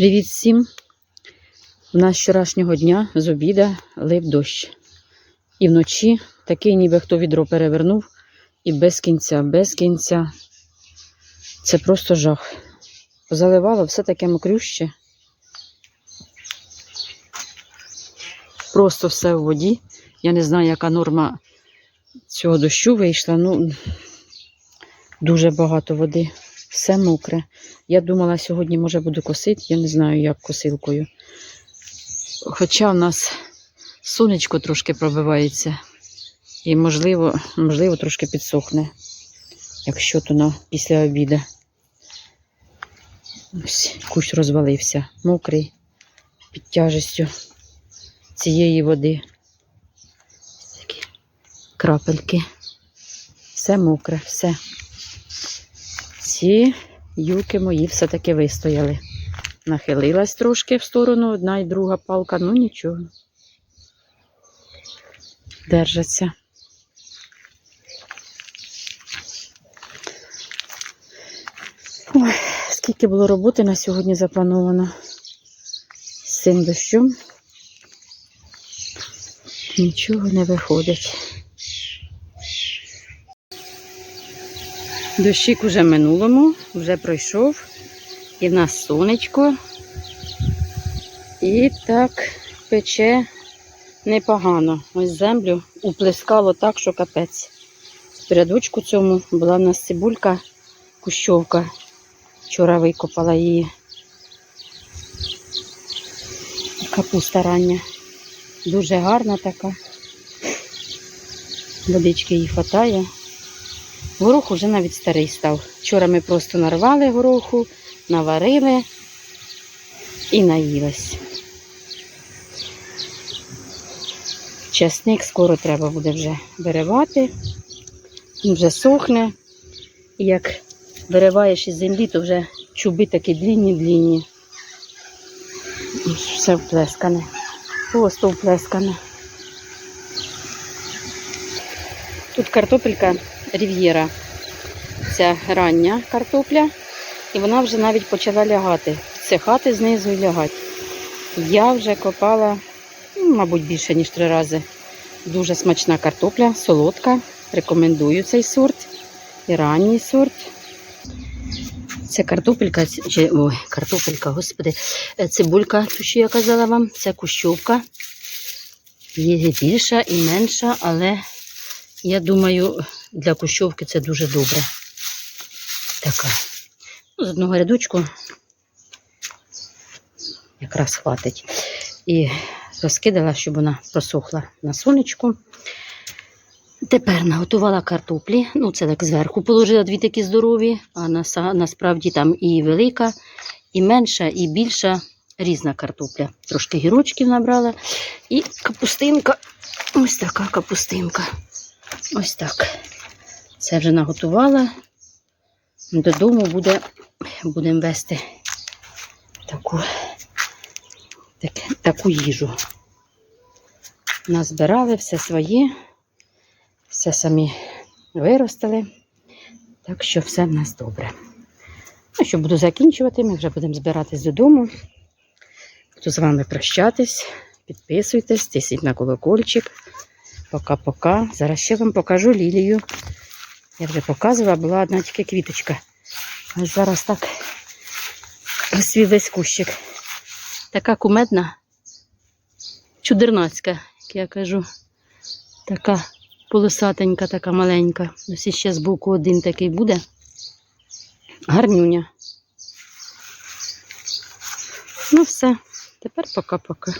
Привіт всім! У нас вчорашнього дня з обіда лив дощ. І вночі такий, ніби хто відро перевернув, і без кінця, без кінця. Це просто жах. Заливало все таке мокрюще. Просто все в воді. Я не знаю, яка норма цього дощу вийшла. Ну, дуже багато води. Все мокре. Я думала, сьогодні, може, буду косити, я не знаю, як косилкою. Хоча в нас сонечко трошки пробивається. І, можливо, можливо, трошки підсохне, якщо то на після обіду. Ось кущ розвалився, мокрий, під тяжестю цієї води. Такі крапельки. Все мокре, все. Ці юки мої все-таки вистояли. Нахилилась трошки в сторону одна і друга палка, ну нічого. Держаться. Ой, скільки було роботи на сьогодні заплановано з цим дощом. Нічого не виходить. Дощик уже минулому, вже пройшов. І в нас сонечко. І так пече непогано. Ось землю уплескало так, що капець. В цьому була в нас цибулька, кущовка. Вчора викопала її. Капуста рання. Дуже гарна така. Водички їй хватає. Горох уже навіть старий став. Вчора ми просто нарвали гороху, наварили і наїлись. Часник скоро треба буде вже виривати. Він вже сохне. І як вириваєш із землі, то вже чуби такі длінні-длінні. Все вплескане. Просто вплескане. Тут картопелька Рів'єра. Це рання картопля. І вона вже навіть почала лягати. Всихати знизу і лягати. Я вже копала, ну, мабуть, більше, ніж три рази. Дуже смачна картопля, солодка. Рекомендую цей сорт. І ранній сорт. Це картопелька, чи, ой, картопелька, господи, е, цибулька, ту, що я казала вам, це кущовка. Є більша і менша, але я думаю, для кущовки це дуже добре. Така. Ну, з одного рядочку якраз хватить. І розкидала, щоб вона просохла на сонечку. Тепер наготувала картоплі. Ну, це так зверху положила дві такі здорові, а насправді там і велика, і менша, і більша різна картопля. Трошки гірочків набрала. І капустинка. Ось така капустинка. Ось так. Це вже наготувала. Додому буде, будемо вести таку, так, таку їжу. Назбирали все своє, все самі виростили. Так що все в нас добре. Ну що, буду закінчувати, ми вже будемо збиратись додому. Буду з вами прощатись. Підписуйтесь, тисніть на колокольчик. Пока-пока. Зараз ще вам покажу лілію. Я вже показувала, була одна тільки квіточка. Ось зараз так свій весь кущик. Така кумедна, чудернацька, як я кажу. Така полосатенька, така маленька. Ось іще збоку один такий буде. Гарнюня. Ну все, тепер пока-пока.